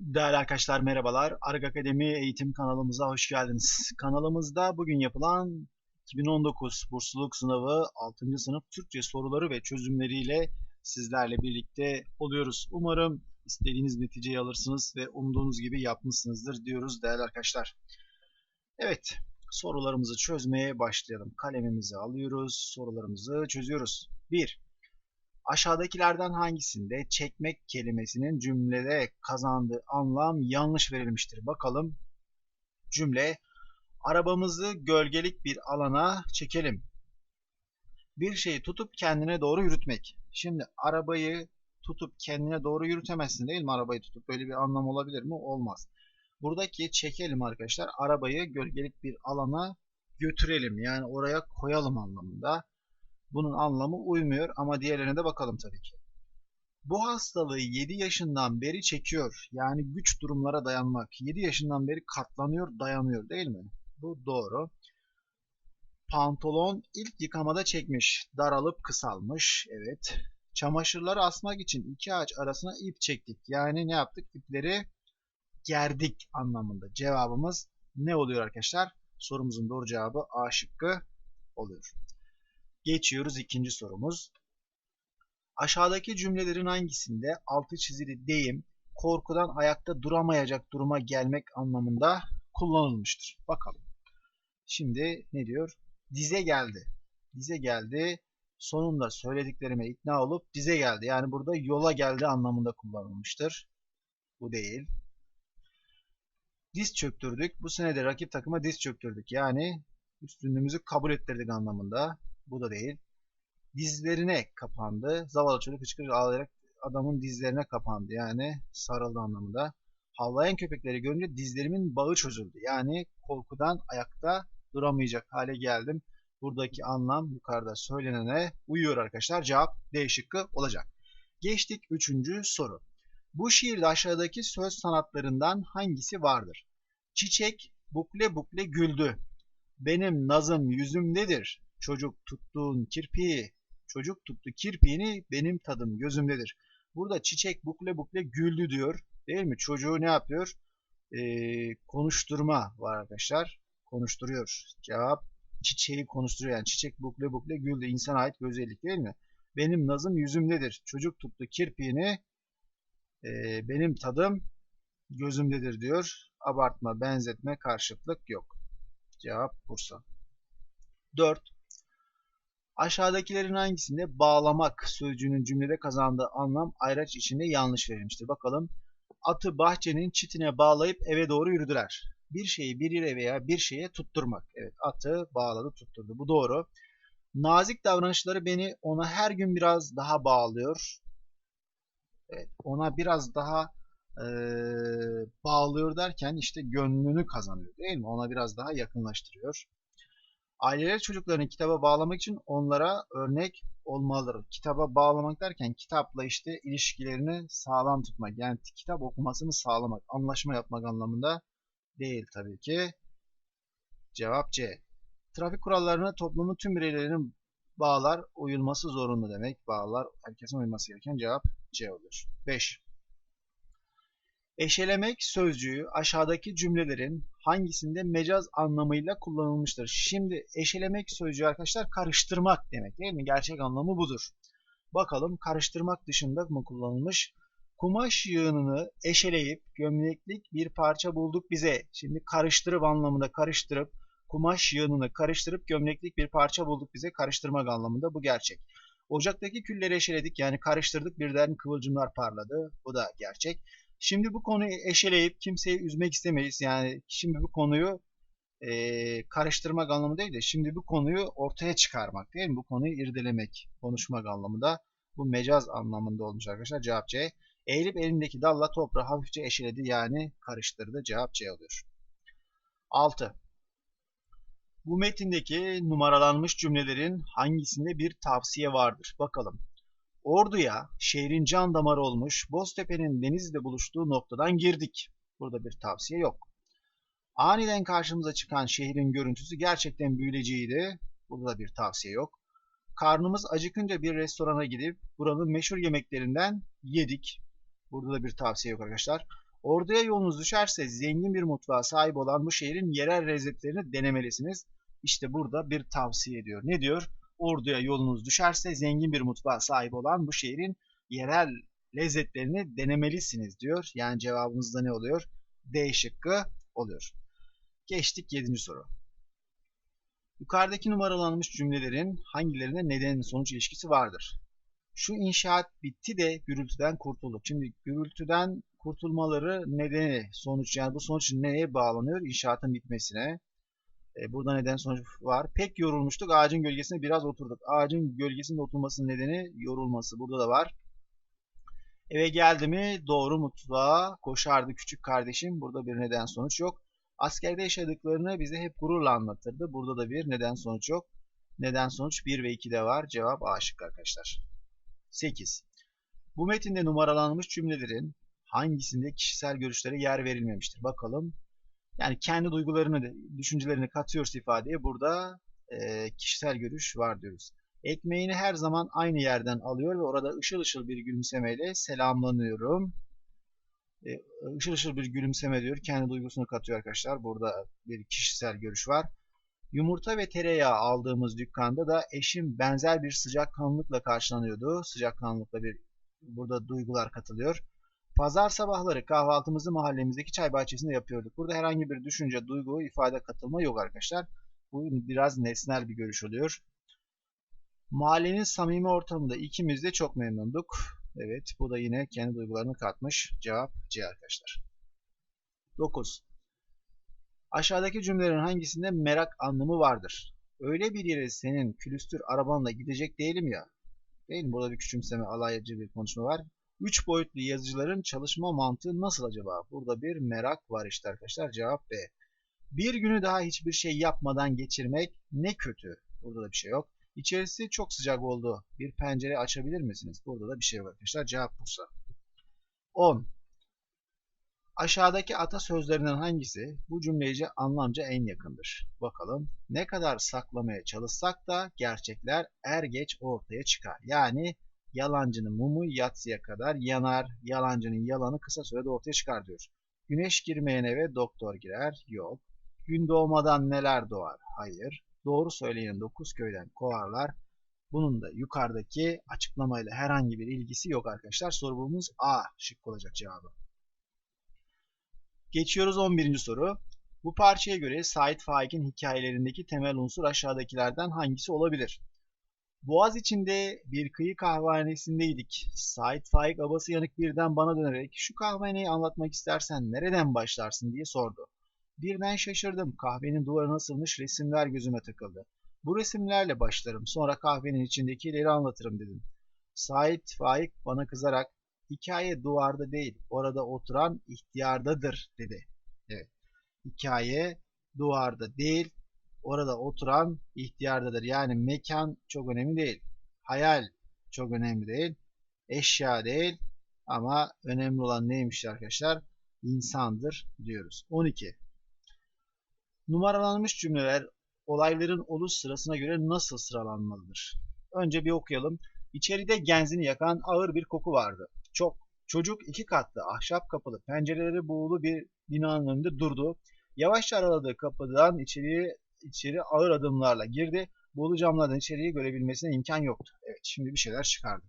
Değerli arkadaşlar merhabalar. Arg Akademi eğitim kanalımıza hoş geldiniz. Kanalımızda bugün yapılan 2019 bursluluk sınavı 6. sınıf Türkçe soruları ve çözümleriyle sizlerle birlikte oluyoruz. Umarım istediğiniz neticeyi alırsınız ve umduğunuz gibi yapmışsınızdır diyoruz değerli arkadaşlar. Evet, sorularımızı çözmeye başlayalım. Kalemimizi alıyoruz, sorularımızı çözüyoruz. 1. Aşağıdakilerden hangisinde çekmek kelimesinin cümlede kazandığı anlam yanlış verilmiştir? Bakalım. Cümle Arabamızı gölgelik bir alana çekelim. Bir şeyi tutup kendine doğru yürütmek. Şimdi arabayı tutup kendine doğru yürütemezsin değil mi? Arabayı tutup böyle bir anlam olabilir mi? Olmaz. Buradaki çekelim arkadaşlar. Arabayı gölgelik bir alana götürelim. Yani oraya koyalım anlamında. Bunun anlamı uymuyor ama diğerlerine de bakalım tabii ki. Bu hastalığı 7 yaşından beri çekiyor. Yani güç durumlara dayanmak. 7 yaşından beri katlanıyor, dayanıyor değil mi? Bu doğru. Pantolon ilk yıkamada çekmiş. Daralıp kısalmış. Evet. Çamaşırları asmak için iki ağaç arasına ip çektik. Yani ne yaptık? İpleri gerdik anlamında. Cevabımız ne oluyor arkadaşlar? Sorumuzun doğru cevabı A şıkkı oluyor. Geçiyoruz ikinci sorumuz. Aşağıdaki cümlelerin hangisinde altı çizili deyim korkudan ayakta duramayacak duruma gelmek anlamında kullanılmıştır? Bakalım. Şimdi ne diyor? Dize geldi. Dize geldi. Sonunda söylediklerime ikna olup dize geldi. Yani burada yola geldi anlamında kullanılmıştır. Bu değil. Diz çöktürdük. Bu sene de rakip takıma diz çöktürdük. Yani üstünlüğümüzü kabul ettirdik anlamında. Bu da değil. Dizlerine kapandı. Zavallı çocuk hıçkırık ağlayarak adamın dizlerine kapandı. Yani sarıldı anlamında. Havlayan köpekleri görünce dizlerimin bağı çözüldü. Yani korkudan ayakta duramayacak hale geldim. Buradaki anlam yukarıda söylenene uyuyor arkadaşlar. Cevap D şıkkı olacak. Geçtik üçüncü soru. Bu şiirde aşağıdaki söz sanatlarından hangisi vardır? Çiçek bukle bukle güldü. Benim nazım yüzümdedir. Çocuk tuttuğun kirpiği, çocuk tuttu kirpiğini benim tadım gözümdedir. Burada çiçek bukle bukle güldü diyor. Değil mi? Çocuğu ne yapıyor? Ee, konuşturma var arkadaşlar. Konuşturuyor. Cevap çiçeği konuşturuyor. Yani çiçek bukle bukle güldü. İnsana ait bir özellik değil mi? Benim nazım yüzümdedir. Çocuk tuttu kirpiğini e, benim tadım gözümdedir diyor. Abartma, benzetme, karşıtlık yok. Cevap Bursa. 4. Aşağıdakilerin hangisinde bağlamak sözcüğünün cümlede kazandığı anlam ayraç içinde yanlış verilmiştir. Bakalım. Atı bahçenin çitine bağlayıp eve doğru yürüdüler. Bir şeyi bir yere veya bir şeye tutturmak. Evet atı bağladı tutturdu. Bu doğru. Nazik davranışları beni ona her gün biraz daha bağlıyor. Evet, ona biraz daha e, bağlıyor derken işte gönlünü kazanıyor değil mi? Ona biraz daha yakınlaştırıyor. Aileler çocuklarını kitaba bağlamak için onlara örnek olmalıdır. Kitaba bağlamak derken kitapla işte ilişkilerini sağlam tutmak. Yani kitap okumasını sağlamak, anlaşma yapmak anlamında değil tabii ki. Cevap C. Trafik kurallarına toplumun tüm bireylerinin bağlar, uyulması zorunlu demek. Bağlar, herkesin uyması gereken cevap C olur. 5. Eşelemek sözcüğü aşağıdaki cümlelerin hangisinde mecaz anlamıyla kullanılmıştır? Şimdi eşelemek sözcüğü arkadaşlar karıştırmak demek değil mi? Gerçek anlamı budur. Bakalım karıştırmak dışında mı kullanılmış? Kumaş yığınını eşeleyip gömleklik bir parça bulduk bize. Şimdi karıştırıp anlamında karıştırıp kumaş yığınını karıştırıp gömleklik bir parça bulduk bize karıştırmak anlamında bu gerçek. Ocaktaki külleri eşeledik yani karıştırdık birden kıvılcımlar parladı. Bu da gerçek. Şimdi bu konuyu eşeleyip kimseyi üzmek istemeyiz. Yani şimdi bu konuyu e, karıştırmak anlamı değil de şimdi bu konuyu ortaya çıkarmak değil mi? Bu konuyu irdelemek, konuşmak anlamında. Bu mecaz anlamında olmuş arkadaşlar. Cevap C. Eğilip elindeki dalla toprağı hafifçe eşeledi yani karıştırdı. Cevap C oluyor. 6. Bu metindeki numaralanmış cümlelerin hangisinde bir tavsiye vardır? Bakalım. Ordu'ya şehrin can damarı olmuş Boztepe'nin denizle buluştuğu noktadan girdik. Burada bir tavsiye yok. Aniden karşımıza çıkan şehrin görüntüsü gerçekten büyüleyiciydi. Burada da bir tavsiye yok. Karnımız acıkınca bir restorana gidip buranın meşhur yemeklerinden yedik. Burada da bir tavsiye yok arkadaşlar. Orduya yolunuz düşerse zengin bir mutfağa sahip olan bu şehrin yerel lezzetlerini denemelisiniz. İşte burada bir tavsiye ediyor. Ne diyor? Orduya yolunuz düşerse zengin bir mutfağa sahip olan bu şehrin yerel lezzetlerini denemelisiniz diyor. Yani cevabımızda ne oluyor? D şıkkı oluyor. Geçtik 7. soru. Yukarıdaki numaralanmış cümlelerin hangilerine neden sonuç ilişkisi vardır? Şu inşaat bitti de gürültüden kurtulduk. Şimdi gürültüden kurtulmaları nedeni sonuç yani bu sonuç neye bağlanıyor? İnşaatın bitmesine. E, burada neden sonuç var. Pek yorulmuştuk. Ağacın gölgesine biraz oturduk. Ağacın gölgesinde oturmasının nedeni yorulması. Burada da var. Eve geldi mi doğru mutfağa koşardı küçük kardeşim. Burada bir neden sonuç yok. Askerde yaşadıklarını bize hep gururla anlatırdı. Burada da bir neden sonuç yok. Neden sonuç 1 ve 2'de var. Cevap A şıkkı arkadaşlar. 8. Bu metinde numaralanmış cümlelerin hangisinde kişisel görüşlere yer verilmemiştir? Bakalım. Yani kendi duygularını, düşüncelerini katıyoruz ifadeye. Burada e, kişisel görüş var diyoruz. Ekmeğini her zaman aynı yerden alıyor ve orada ışıl ışıl bir gülümsemeyle selamlanıyorum. E, ışıl ışıl bir gülümseme diyor. Kendi duygusunu katıyor arkadaşlar. Burada bir kişisel görüş var. Yumurta ve tereyağı aldığımız dükkanda da eşim benzer bir sıcakkanlılıkla karşılanıyordu. Sıcakkanlılıkla bir burada duygular katılıyor. Pazar sabahları kahvaltımızı mahallemizdeki çay bahçesinde yapıyorduk. Burada herhangi bir düşünce, duygu, ifade katılma yok arkadaşlar. Bu biraz nesnel bir görüş oluyor. Mahallenin samimi ortamında ikimiz de çok memnunduk. Evet bu da yine kendi duygularını katmış. Cevap C arkadaşlar. 9. Aşağıdaki cümlelerin hangisinde merak anlamı vardır? Öyle bir yere senin külüstür arabanla gidecek değilim ya. Değil mi? Burada bir küçümseme, alaycı bir konuşma var. Üç boyutlu yazıcıların çalışma mantığı nasıl acaba? Burada bir merak var işte arkadaşlar. Cevap B. Bir günü daha hiçbir şey yapmadan geçirmek ne kötü. Burada da bir şey yok. İçerisi çok sıcak oldu. Bir pencere açabilir misiniz? Burada da bir şey var arkadaşlar. Cevap Bursa. 10. Aşağıdaki atasözlerinden hangisi bu cümlece anlamca en yakındır? Bakalım. Ne kadar saklamaya çalışsak da gerçekler er geç ortaya çıkar. Yani yalancının mumu yatsıya kadar yanar, yalancının yalanı kısa sürede ortaya çıkar diyor. Güneş girmeyen eve doktor girer. Yok. Gün doğmadan neler doğar? Hayır. Doğru söyleyen dokuz köyden kovarlar. Bunun da yukarıdaki açıklamayla herhangi bir ilgisi yok arkadaşlar. Sorumuz A şık olacak cevabı. Geçiyoruz 11. soru. Bu parçaya göre Said Faik'in hikayelerindeki temel unsur aşağıdakilerden hangisi olabilir? Boğaz içinde bir kıyı kahvehanesindeydik. Said Faik abası yanık birden bana dönerek şu kahvehaneyi anlatmak istersen nereden başlarsın diye sordu. Birden şaşırdım. Kahvenin duvarına asılmış resimler gözüme takıldı. Bu resimlerle başlarım. Sonra kahvenin içindekileri anlatırım dedim. Said Faik bana kızarak hikaye duvarda değil orada oturan ihtiyardadır dedi. Evet. Hikaye duvarda değil orada oturan ihtiyardadır. Yani mekan çok önemli değil. Hayal çok önemli değil. Eşya değil ama önemli olan neymiş arkadaşlar? İnsandır diyoruz. 12. Numaralanmış cümleler olayların oluş sırasına göre nasıl sıralanmalıdır? Önce bir okuyalım. İçeride genzini yakan ağır bir koku vardı. Çok. Çocuk iki katlı, ahşap kapılı, pencereleri buğulu bir binanın önünde durdu. Yavaşça araladığı kapıdan içeriye, içeri ağır adımlarla girdi. Buğulu camlardan içeriye görebilmesine imkan yoktu. Evet şimdi bir şeyler çıkardı.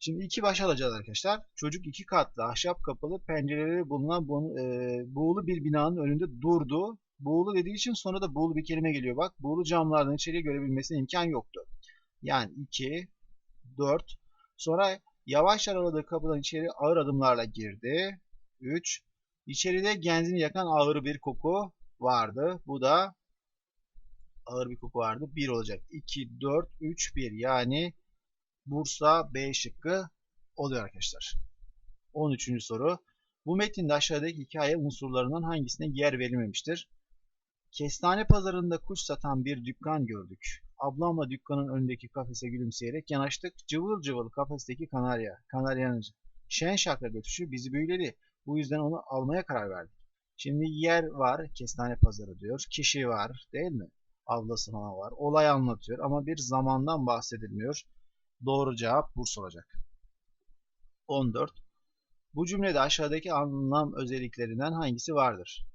Şimdi iki baş alacağız arkadaşlar. Çocuk iki katlı, ahşap kapılı, pencereleri bulunan bu, e, buğulu bir binanın önünde durdu. Buğulu dediği için sonra da buğulu bir kelime geliyor. Bak buğulu camlardan içeriye görebilmesine imkan yoktu. Yani 2, 4. Sonra yavaş araladığı kapıdan içeri ağır adımlarla girdi. 3. İçeride genzini yakan ağır bir koku vardı. Bu da ağır bir koku vardı. 1 olacak. 2, 4, 3, 1. Yani Bursa B şıkkı oluyor arkadaşlar. 13. soru. Bu metinde aşağıdaki hikaye unsurlarından hangisine yer verilmemiştir? Kestane pazarında kuş satan bir dükkan gördük. Ablamla dükkanın önündeki kafese gülümseyerek yanaştık. Cıvıl cıvıl kafesteki kanarya, kanaryanın şen şakra götüşü bizi büyüledi. Bu yüzden onu almaya karar verdik. Şimdi yer var, kestane pazarı diyor. Kişi var, değil mi? Ablası falan var. Olay anlatıyor ama bir zamandan bahsedilmiyor. Doğru cevap Bursa olacak. 14. Bu cümlede aşağıdaki anlam özelliklerinden hangisi vardır?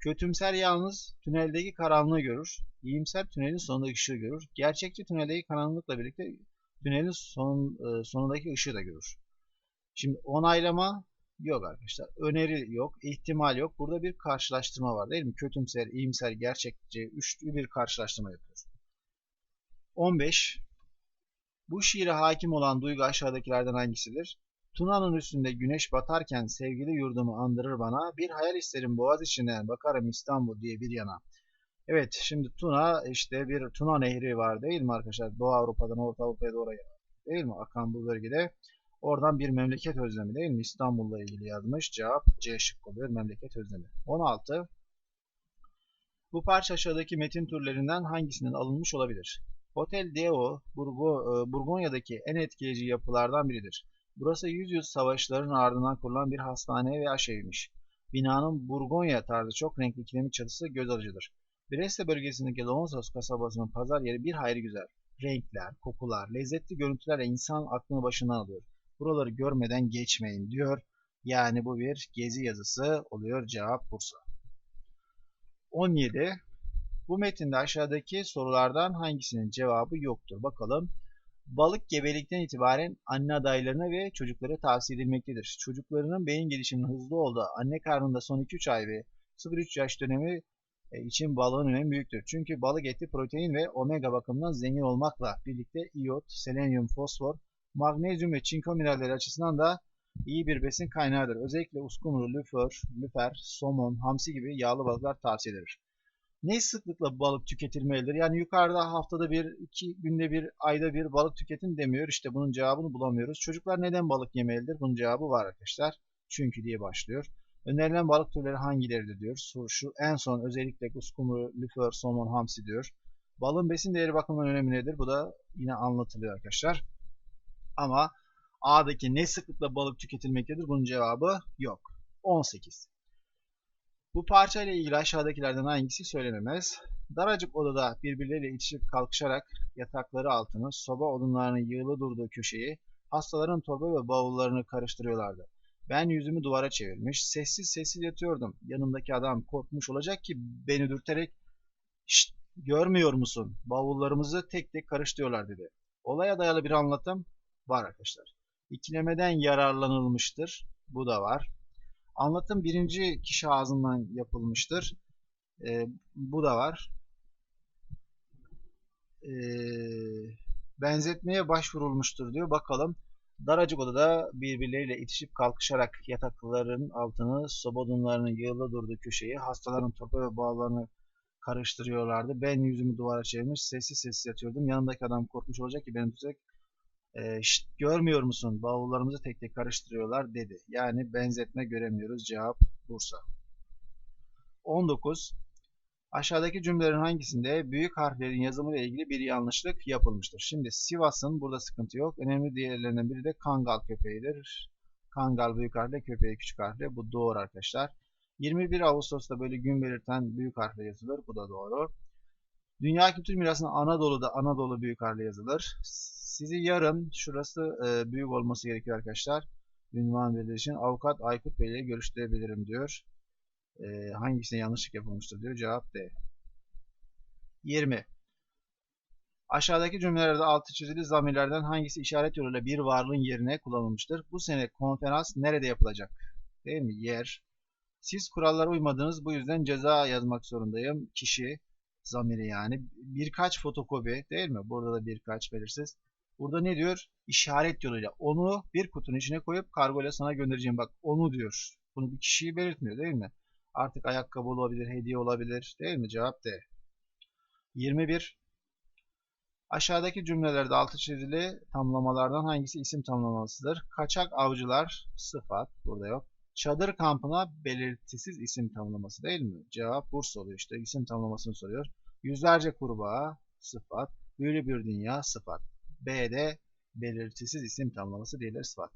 Kötümser yalnız tüneldeki karanlığı görür. İyimser tünelin sonundaki ışığı görür. Gerçekçi tüneldeki karanlıkla birlikte tünelin son, e, sonundaki ışığı da görür. Şimdi onaylama yok arkadaşlar. Öneri yok. ihtimal yok. Burada bir karşılaştırma var değil mi? Kötümser, iyimser, gerçekçi, üçlü bir karşılaştırma yapıyoruz. 15. Bu şiire hakim olan duygu aşağıdakilerden hangisidir? Tuna'nın üstünde güneş batarken sevgili yurdumu andırır bana. Bir hayal isterim boğaz içinden bakarım İstanbul diye bir yana. Evet şimdi Tuna işte bir Tuna nehri var değil mi arkadaşlar? Doğu Avrupa'dan Orta Avrupa'ya doğru değil mi? Akan bu bölgede. Oradan bir memleket özlemi değil mi? İstanbul'la ilgili yazmış. Cevap C şıkkı oluyor. Memleket özlemi. 16. Bu parça aşağıdaki metin türlerinden hangisinden alınmış olabilir? Hotel Deo, Burgo, e, Burgonya'daki en etkileyici yapılardan biridir. Burası yüzyıl savaşların ardından kurulan bir hastane ve aşeviymiş. Binanın Burgonya tarzı çok renkli kiremit çatısı göz alıcıdır. Breste bölgesindeki Lonsos kasabasının pazar yeri bir hayli güzel. Renkler, kokular, lezzetli görüntülerle insan aklını başından alıyor. Buraları görmeden geçmeyin diyor. Yani bu bir gezi yazısı oluyor. Cevap Bursa. 17. Bu metinde aşağıdaki sorulardan hangisinin cevabı yoktur? Bakalım. Balık gebelikten itibaren anne adaylarına ve çocuklara tavsiye edilmektedir. Çocuklarının beyin gelişiminin hızlı olduğu anne karnında son 2-3 ay ve 0-3 yaş dönemi e, için balığın önemi büyüktür. Çünkü balık eti protein ve omega bakımından zengin olmakla birlikte iot, selenyum, fosfor, magnezyum ve çinko mineralleri açısından da iyi bir besin kaynağıdır. Özellikle uskumru, lüfer, lüfer, somon, hamsi gibi yağlı balıklar tavsiye edilir ne sıklıkla balık tüketilmelidir? Yani yukarıda haftada bir, iki günde bir, ayda bir balık tüketin demiyor. İşte bunun cevabını bulamıyoruz. Çocuklar neden balık yemelidir? Bunun cevabı var arkadaşlar. Çünkü diye başlıyor. Önerilen balık türleri hangileridir diyor. Şu en son özellikle uskumru, lüfer, somon, hamsi diyor. Balın besin değeri bakımından önemli nedir? Bu da yine anlatılıyor arkadaşlar. Ama A'daki ne sıklıkla balık tüketilmektedir? Bunun cevabı yok. 18. Bu parça ile ilgili aşağıdakilerden hangisi söylenemez? Daracık odada birbirleriyle itişip kalkışarak yatakları altını, soba odunlarının yığılı durduğu köşeyi, hastaların torba ve bavullarını karıştırıyorlardı. Ben yüzümü duvara çevirmiş, sessiz sessiz yatıyordum. Yanımdaki adam korkmuş olacak ki beni dürterek Şşt, görmüyor musun? Bavullarımızı tek tek karıştırıyorlar dedi. Olaya dayalı bir anlatım var arkadaşlar. İkilemeden yararlanılmıştır. Bu da var. Anlatım birinci kişi ağzından yapılmıştır. E, bu da var. E, benzetmeye başvurulmuştur diyor. Bakalım. Daracık odada birbirleriyle itişip kalkışarak yatakların altını, sobodunlarının yığılı durduğu köşeyi, hastaların topu ve bağlarını karıştırıyorlardı. Ben yüzümü duvara çevirmiş, sessiz sessiz yatıyordum. Yanındaki adam korkmuş olacak ki beni tutacak e, şşt, görmüyor musun bavullarımızı tek tek karıştırıyorlar dedi. Yani benzetme göremiyoruz. Cevap Bursa. 19. Aşağıdaki cümlelerin hangisinde büyük harflerin yazımı ile ilgili bir yanlışlık yapılmıştır? Şimdi Sivas'ın burada sıkıntı yok. Önemli diğerlerinden biri de Kangal köpeğidir. Kangal büyük harfle, köpeği küçük harfle. Bu doğru arkadaşlar. 21 Ağustos'ta böyle gün belirten büyük harfle yazılır. Bu da doğru. Dünya Kültür Mirası'nın Anadolu'da Anadolu büyük harfle yazılır. Sizi yarın, şurası e, büyük olması gerekiyor arkadaşlar. Ünvan verildiği için avukat Aykut Bey ile görüştürebilirim diyor. E, hangisine yanlışlık yapılmıştır diyor. Cevap D. 20. Aşağıdaki cümlelerde altı çizili zamirlerden hangisi işaret yoluyla bir varlığın yerine kullanılmıştır? Bu sene konferans nerede yapılacak? Değil mi? Yer. Siz kurallara uymadınız bu yüzden ceza yazmak zorundayım. Kişi, zamiri yani. Birkaç fotokopi değil mi? Burada da birkaç belirsiz. Burada ne diyor? İşaret yoluyla. Onu bir kutunun içine koyup kargo ile sana göndereceğim. Bak onu diyor. Bunu bir kişiyi belirtmiyor değil mi? Artık ayakkabı olabilir, hediye olabilir değil mi? Cevap D. 21. Aşağıdaki cümlelerde altı çizili tamlamalardan hangisi isim tamlamasıdır? Kaçak avcılar sıfat burada yok. Çadır kampına belirtisiz isim tamlaması değil mi? Cevap Bursa oluyor işte. isim tamlamasını soruyor. Yüzlerce kurbağa sıfat. Büyülü bir dünya sıfat. B'de belirtisiz isim tamlaması diğerleri sıfat.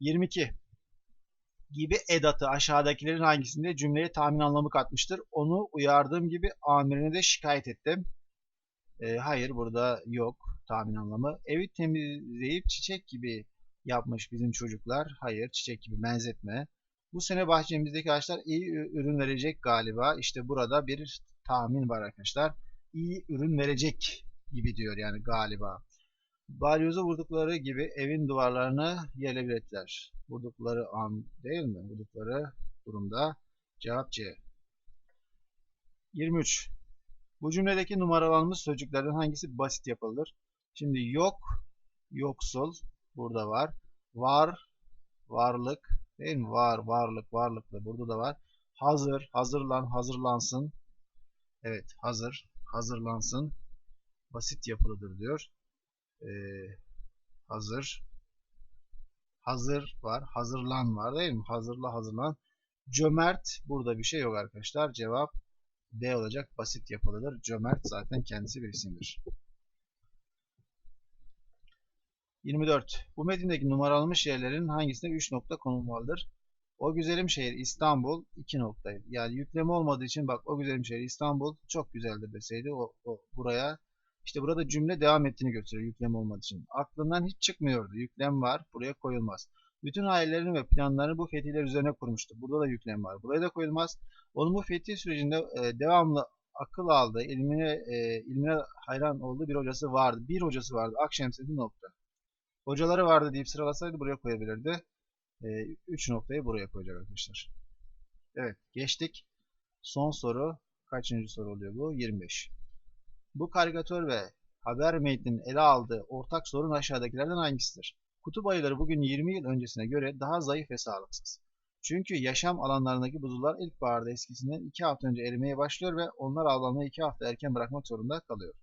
22. Gibi edatı aşağıdakilerin hangisinde cümleye tahmin anlamı katmıştır? Onu uyardığım gibi amirine de şikayet ettim. E, hayır burada yok tahmin anlamı. Evi temizleyip çiçek gibi yapmış bizim çocuklar? Hayır, çiçek gibi benzetme. Bu sene bahçemizdeki ağaçlar iyi ürün verecek galiba. İşte burada bir tahmin var arkadaşlar. İyi ürün verecek gibi diyor yani galiba. Balyozu vurdukları gibi evin duvarlarını yerle bir ettiler. Vurdukları an değil mi? Vurdukları durumda cevap C. 23. Bu cümledeki numaralanmış sözcüklerden hangisi basit yapılır? Şimdi yok, yoksul burada var. Var, varlık değil mi? Var, varlık, varlıklı burada da var. Hazır, hazırlan, hazırlansın. Evet, hazır, hazırlansın. Basit yapılıdır diyor. Ee, hazır. Hazır var, hazırlan var değil mi? Hazırla, hazırlan. Cömert, burada bir şey yok arkadaşlar. Cevap D olacak. Basit yapılıdır. Cömert zaten kendisi bir isimdir. 24. Bu metindeki numaralanmış yerlerin hangisine 3 nokta konulmalıdır? O güzelim şehir İstanbul 2 noktaydı. Yani yükleme olmadığı için bak o güzelim şehir İstanbul çok güzeldir deseydi o, o buraya işte burada cümle devam ettiğini gösteriyor yükleme olmadığı için. Aklından hiç çıkmıyordu. Yüklem var. Buraya koyulmaz. Bütün hayallerini ve planlarını bu fetihler üzerine kurmuştu. Burada da yüklem var. Buraya da koyulmaz. Onun bu fetih sürecinde e, devamlı akıl aldığı, ilmine, e, ilmine hayran olduğu bir hocası vardı. Bir hocası vardı. Akşemseddin nokta. Hocaları vardı deyip sıralasaydı buraya koyabilirdi. 3 e, noktayı buraya koyacak arkadaşlar. Evet geçtik. Son soru. Kaçıncı soru oluyor bu? 25. Bu karikatür ve haber metninin ele aldığı ortak sorun aşağıdakilerden hangisidir? Kutup ayıları bugün 20 yıl öncesine göre daha zayıf ve sağlıksız. Çünkü yaşam alanlarındaki buzullar ilkbaharda eskisinden 2 hafta önce erimeye başlıyor ve onlar avlanmayı 2 hafta erken bırakmak zorunda kalıyor.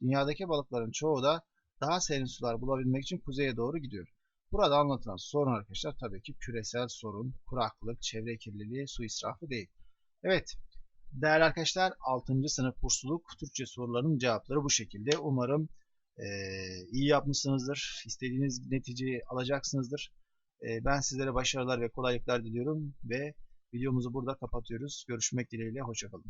Dünyadaki balıkların çoğu da daha serin sular bulabilmek için kuzeye doğru gidiyor. Burada anlatılan sorun arkadaşlar tabii ki küresel sorun, kuraklık, çevre kirliliği, su israfı değil. Evet, değerli arkadaşlar 6. sınıf bursluluk Türkçe sorularının cevapları bu şekilde. Umarım e, iyi yapmışsınızdır, istediğiniz neticeyi alacaksınızdır. E, ben sizlere başarılar ve kolaylıklar diliyorum ve videomuzu burada kapatıyoruz. Görüşmek dileğiyle, hoşçakalın.